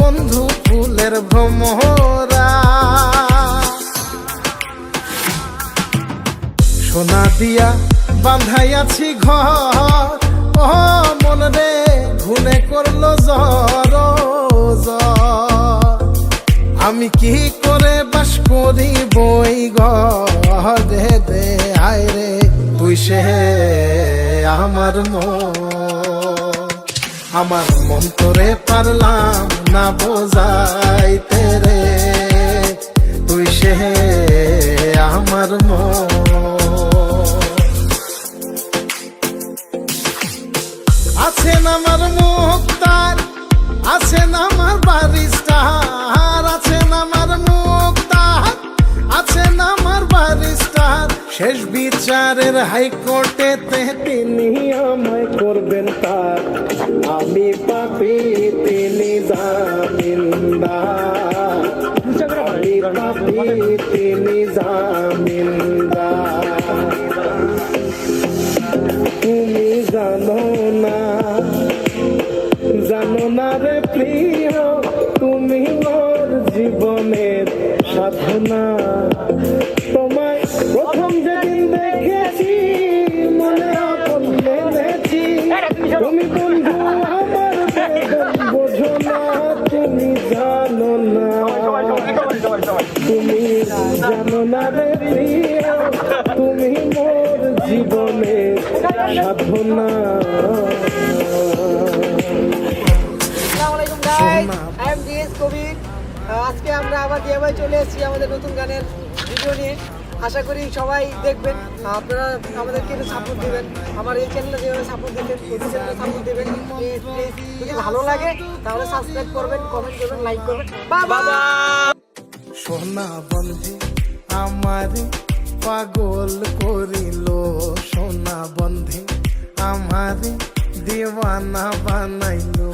বন্ধু ফুলের ভ্রমরা। সোনা দিয়া বান্ধাইয়াছি ঘর। ও মন রে ঘুনে করল জর জর আমি কি করে বাস করি বই ঘরে দে, আয় রে, তুই সে আমার মন। আমার মন তোরে পারলাম না বোঝাইতে রে। তুই সে আমার মন। আছেন আমার মুক্তার আছেন আমার বারিস্টার আছেন আমার মুক্তার আছেন আমার বারিস্টার শেষ বিচারের হাইকোর্টে তিনি আমায় করবেন তার তিনি জামিনদার তুমি জানো না জানো না রে প্রিয় তুমি মোর জীবনের সাধনা। তোমায় প্রথম যেদিন দেখেছি মনে আপন মেনেছি। তুমি বন্ধু তুমি তুমি মোর জীবনের সাধনা আজকে আমরা আবার ডিএমআই চলে এসেছি আমাদের নতুন গানের ভিডিও নিয়ে। আশা করি সবাই দেখবেন আপনারা আমাদেরকে একটু সাপোর্ট দিবেন। আমার এই চ্যানেলে যেভাবে সাপোর্ট দিচ্ছেন এই চ্যানেলে সাপোর্ট দেবেন যদি ভালো লাগে, তাহলে সাবস্ক্রাইব করবেন কমেন্ট করবেন লাইক করবেন। বাবা সোনা বন্ধি আমারে পাগল করিল। সোনা বন্ধি আমারে দিওয়ানা বানাইলো।